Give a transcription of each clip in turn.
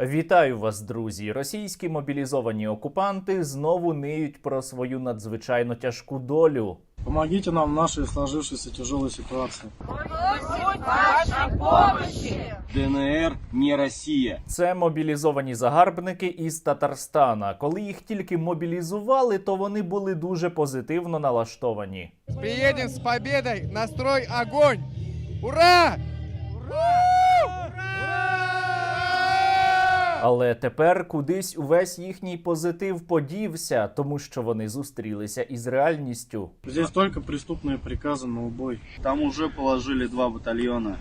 Вітаю вас, друзі! Російські мобілізовані окупанти знову ниють про свою надзвичайно тяжку долю. Помогите нам в нашей сложившейся тяжелой ситуации. ДНР не Россия. Це мобілізовані загарбники із Татарстана. Коли їх тільки мобілізували, то вони були дуже позитивно налаштовані. Приедем с победой, настрой огонь! Ура! Але тепер кудись увесь їхній позитив подівся, тому що вони зустрілися із реальністю. Здесь только преступные приказы на убой. Там уже положили два батальона.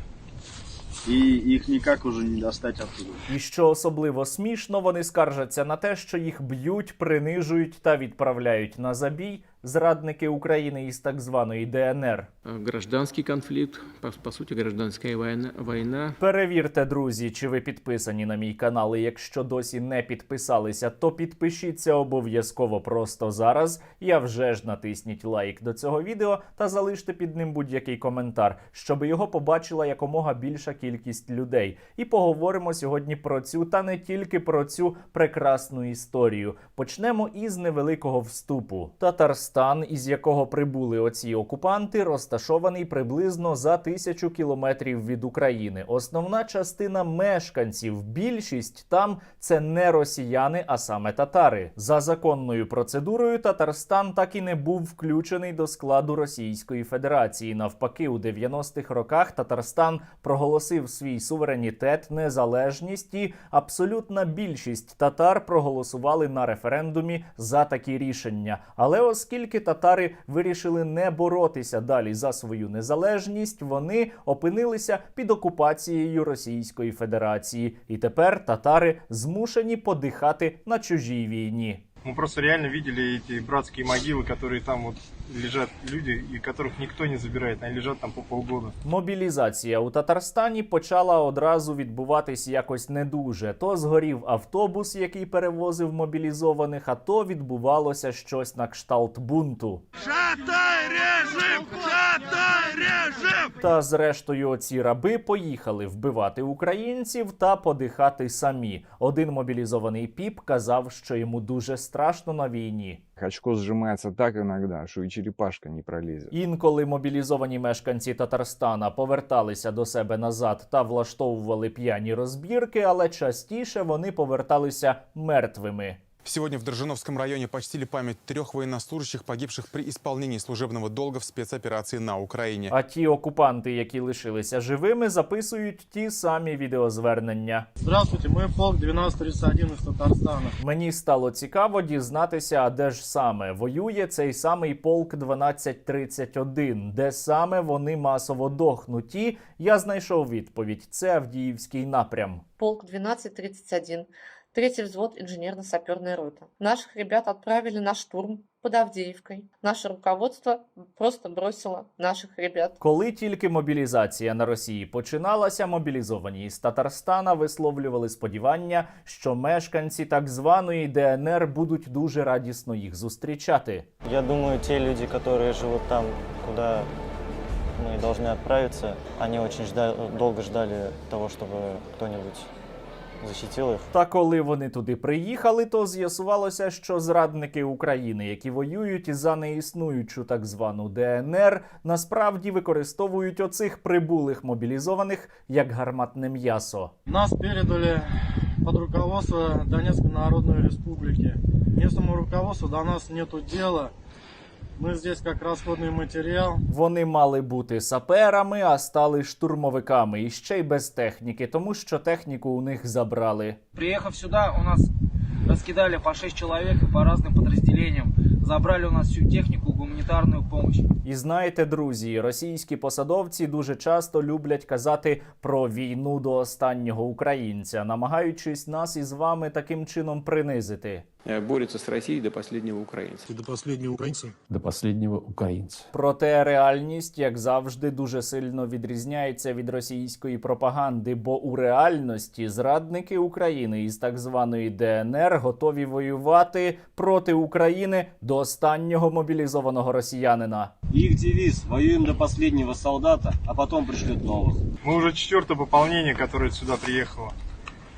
И их никак уже не достать оттуда. І що особливо смішно, вони скаржаться на те, що їх б'ють, принижують та відправляють на забій зрадники України із так званої ДНР. Гражданский конфликт, по, по сути, гражданская война, война. Перевірте, друзі, чи ви підписані на мій канал. І якщо досі не підписалися, то підпишіться обов'язково просто зараз. Я вже ж натисніть лайк до цього відео та залиште під ним будь-який коментар, щоб його побачила якомога більша кількість людей. І поговоримо сьогодні про цю та не тільки про цю прекрасну історію. Почнемо із невеликого вступу. Татарстан, із якого прибули оці окупанти, розташований приблизно за тисячу кілометрів від України. Основна частина мешканців, більшість там це не росіяни, а саме татари. За законною процедурою Татарстан так і не був включений до складу Російської Федерації. Навпаки, у 90-х роках Татарстан проголосив свій суверенітет, незалежність і абсолютна більшість татар проголосували на референдумі за такі рішення. Але оскільки татари вирішили не боротися далі за свою незалежність, вони опинилися під окупацією Російської Федерації, і тепер татари змушені подихати на чужій війні. Мы просто реально видели эти братские могилы, которые там вот лежат люди, и которых никто не забирает, они лежат там по полгода. Мобілізація у Татарстані почала одразу відбуватись якось не дуже. То згорів автобус, який перевозив мобілізованих, а то відбувалося щось на кшталт бунту. Та зрештою, оці раби поїхали вбивати українців та подихати самі. Один мобілізований піп казав, що йому дуже страшно на війні. Очко сжимается так иногда, что и черепашка не пролезет. Інколи мобілізовані мешканці Татарстана поверталися до себе назад та влаштовували п'яні розбірки, але частіше вони поверталися мертвими. Сегодня в Дрожжиновском районе почтили память трех военнослужащих, погибших при исполнении служебного долга в спецоперации на Украине. А ті окупанти, які лишилися живими, записують ті самі відеозвернення. Здравствуйте, мы полк 1231 из Татарстана. Мені стало цікаво дізнатися, а де ж саме воює цей самий полк 1231, де саме вони масово дохнуті. Я знайшов відповідь. Це Авдіївський напрям. полк 1231, третий взвод инженерно-саперная рота. Наших ребят отправили на штурм под Авдеевкой. Наше руководство просто бросило наших ребят. Коли тільки мобілізація на Росії починалася, мобілізовані із Татарстана висловлювали сподівання, що мешканці так званої ДНР будуть дуже радісно їх зустрічати. Я думаю, те люди, которые живут там, куда мы должны отправиться, они очень жда- долго ждали того, чтобы кто-нибудь защитил их. Та коли вони туди приїхали, то з'ясувалося, що зрадники України, які воюють за неіснуючу так звану ДНР, насправді використовують оцих прибулих мобілізованих як гарматне м'ясо. Нас передали под руководство Донецкой Народной Республики. Местному руководству до нас нету дела. Мы здесь как расходный материал. Вони мали бути саперами, а стали штурмовиками і ще й без техніки, тому що техніку у них забрали. Приехав сюда, у нас раскидали по 6 человек и по разным подразделениям. Забрали у нас всю технику, гуманитарную помощь. І знаєте, друзі, російські посадовці дуже часто люблять казати про війну до останнього українця, намагаючись нас із вами таким чином принизити. Э, Борется с Россией до последнего украинца. До последнего украинца. до последнего українця. Проте реальність, як завжди, дуже сильно відрізняється від російської пропаганди, бо у реальності зрадники України із так званої ДНР готові воювати проти України до останнього мобілізованого росіянина. Их девиз «Воюем до последнего солдата, а потом пришлют новых». Мы уже четвертое пополнение, которое сюда приехало.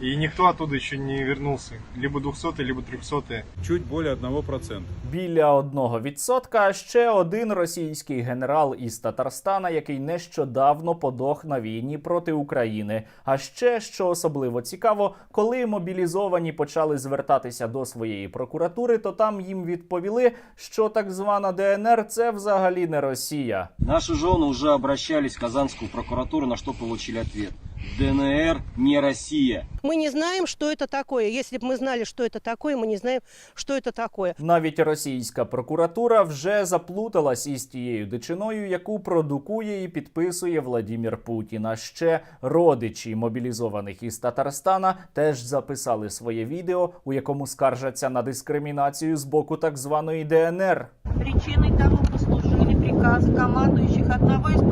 И никто оттуда еще не вернулся. Либо 200 либо 300 Чуть более 1%. Біля одного відсотка ще один російський генерал із Татарстана, який нещодавно подох на війні проти України. А ще що особливо цікаво, коли мобілізовані почали звертатися до своєї прокуратури, то там їм відповіли, що так звана ДНР це взагалі не Росія. Наши жены уже обращались в Казанскую прокуратуру, на что получили ответ. ДНР не Россия. Мы не знаем, что это такое. Если бы мы знали, что это такое, мы не знаем, что это такое. Навіть російська прокуратура вже заплуталась із тією дичиною, яку продукує і підписує Владімір Путін. А ще родичі мобілізованих із Татарстана теж записали своє відео, у якому скаржаться на дискримінацію з боку так званої ДНР. Причиной тому послужили приказы командующих одного из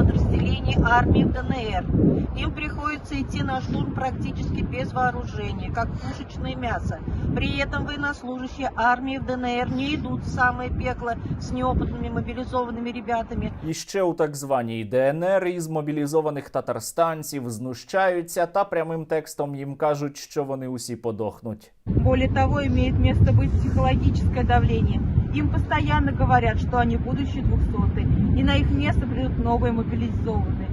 подразделений армии в ДНР. Им приходится идти на штурм практически без вооружения, как пушечное мясо. При этом военнослужащие армии в ДНР не идут в самое пекло с неопытными мобилизованными ребятами. І ще у так званій ДНР із мобілізованих татарстанців знущаються та прямим текстом їм кажуть, що вони усі подохнуть. Более того, имеет место быть психологическое давление. Им постоянно говорят, что они будущие двухсотые, и на их место придут новые мобилизованные.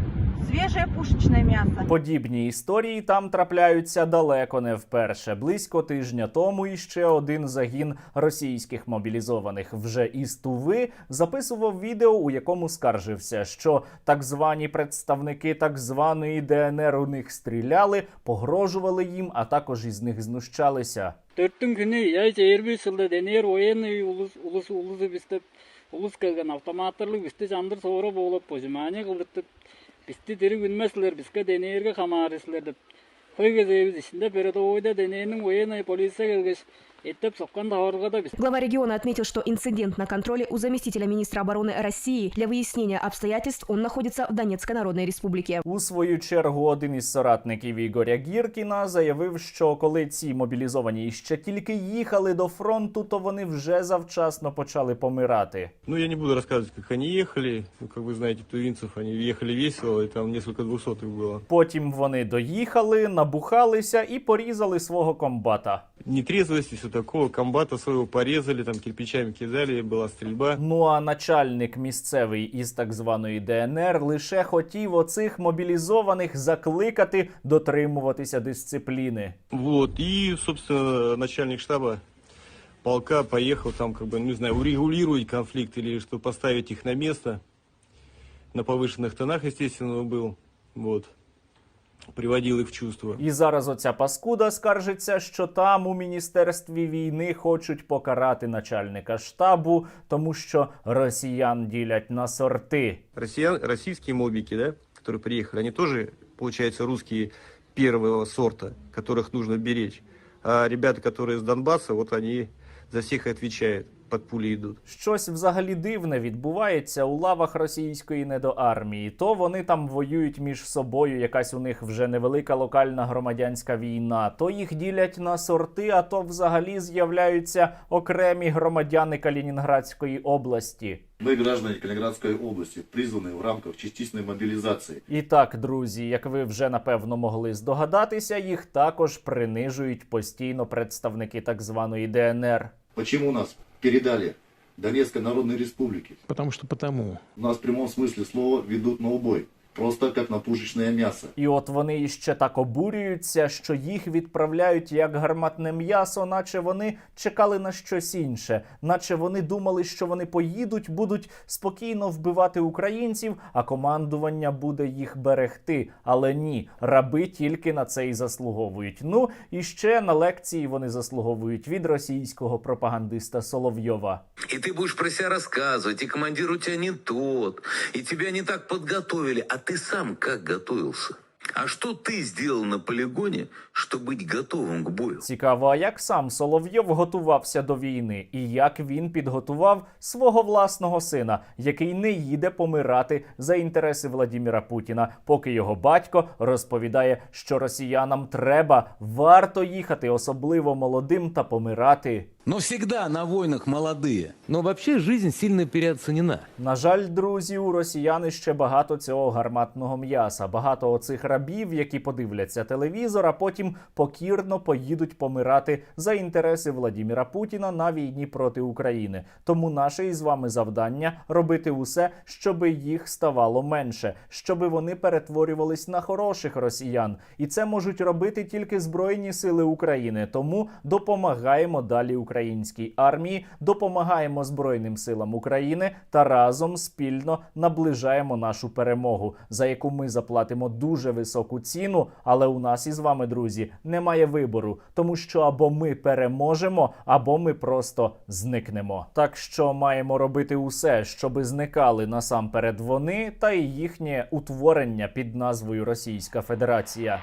Свежее пушечное мясо. Подібні історії там трапляються далеко не вперше. Близько тижня тому іще один загін російських мобілізованих вже із Туви записував відео, у якому скаржився, що так звані представники так званої ДНР у них стріляли, погрожували їм, а також із них знущалися. Төрттүн күнү я жыйыр беш жылда денер военный улус улус улусу бистеп улус келген автоматтарлык бисти жандыр соора боолоп позимания кылдыртып бисти тири күнмесилер биске денерге камаарысылар деп. Кой кезебиз ичинде передовойда денернин военный полиция келгеш эттеп соккан табарга да биз Глава региона отметил, что инцидент на контроле у заместителя министра обороны России. Для выяснения обстоятельств он находится в Донецкой Народной Республике. У свою чергу один із соратників Ігоря Гіркіна заявив, що коли ці мобілізовані ще тільки їхали до фронту, то вони вже завчасно почали помирати. Ну, я не буду рассказывать, как они ехали. Ну, как вы знаете, тувинцев, они ехали весело, и там несколько двухсотых было. Потім вони доїхали, набухалися і порізали свого комбата. Нетрезвости, все такого. Комбата своего порезали, там кирпичами кидали, была стрельба. Ну а начальник місцевий із так званої ДНР лише хотів оцих мобілізованих закликати дотримуватися дисципліни. Вот, и, собственно, начальник штаба полка поехал там, как бы, ну, не знаю, урегулировать конфликт или что поставить их на место. На повышенных тонах, естественно, он был. Вот. Приводил их в чувство. І зараз оця паскуда скаржиться, що там у міністерстві війни хочуть покарати начальника штабу, тому що росіян ділять на сорти. Россиян, российские мобики, да, которые приехали, они тоже, получается, русские первого сорта, которых нужно беречь. А ребята, которые из Донбасса, вот они за всех и отвечают, под пули идут. Щось взагалі дивне відбувається у лавах російської недоармії. То вони там воюють між собою, якась у них вже невелика локальна громадянська війна. То їх ділять на сорти, а то взагалі з'являються окремі громадяни Калінінградської області. Мы, граждане Калининградской области, призваны в рамках частичной мобилизации. І так, друзі, як ви вже напевно могли здогадатися, їх також принижують постійно представники так званої ДНР. Почему нас передали Донецкой Народной Республике? Потому что потому. Нас в прямом смысле слова ведут на убой. Просто как на пушечное мясо. І от вони іще так обурюються, що їх відправляють як гарматне м'ясо, наче вони чекали на щось інше, наче вони думали, що вони поїдуть, будуть спокійно вбивати українців, а командування буде їх берегти. Але ні, раби тільки на це і заслуговують. Ну і ще на лекції вони заслуговують від російського пропагандиста Соловйова. И ты будешь про себя рассказывать, и командир у тебя не тот, и тебя не так подготовили. А ты сам как готовился? А что ты сделал на полигоне, чтобы быть готовым к бою? Цікаво, а як сам Соловйов готувався до війни, і як він підготував свого власного сина, який не їде помирати за інтереси Владіміра Путіна, поки його батько розповідає, що росіянам треба варто їхати, особливо молодим, та помирати. Но всегда на войнах молодые. Но вообще жизнь сильно переоценена. На жаль, друзі, у росіян ще багато цього гарматного м'яса, багато оцих рабів, які подивляться телевізор, а потім покірно поїдуть помирати за інтереси Владіміра Путіна на війні проти України. Тому наше із вами завдання робити усе, щоб їх ставало менше, щоб вони перетворювались на хороших росіян, і це можуть робити тільки Збройні Сили України. Тому допомагаємо далі українській армії, допомагаємо Збройним силам України та разом спільно наближаємо нашу перемогу, за яку ми заплатимо дуже високу ціну. Але у нас із вами, друзі, немає вибору, тому що або ми переможемо, або ми просто зникнемо. Так що маємо робити усе, щоби зникали насамперед вони та їхнє утворення під назвою Російська Федерація.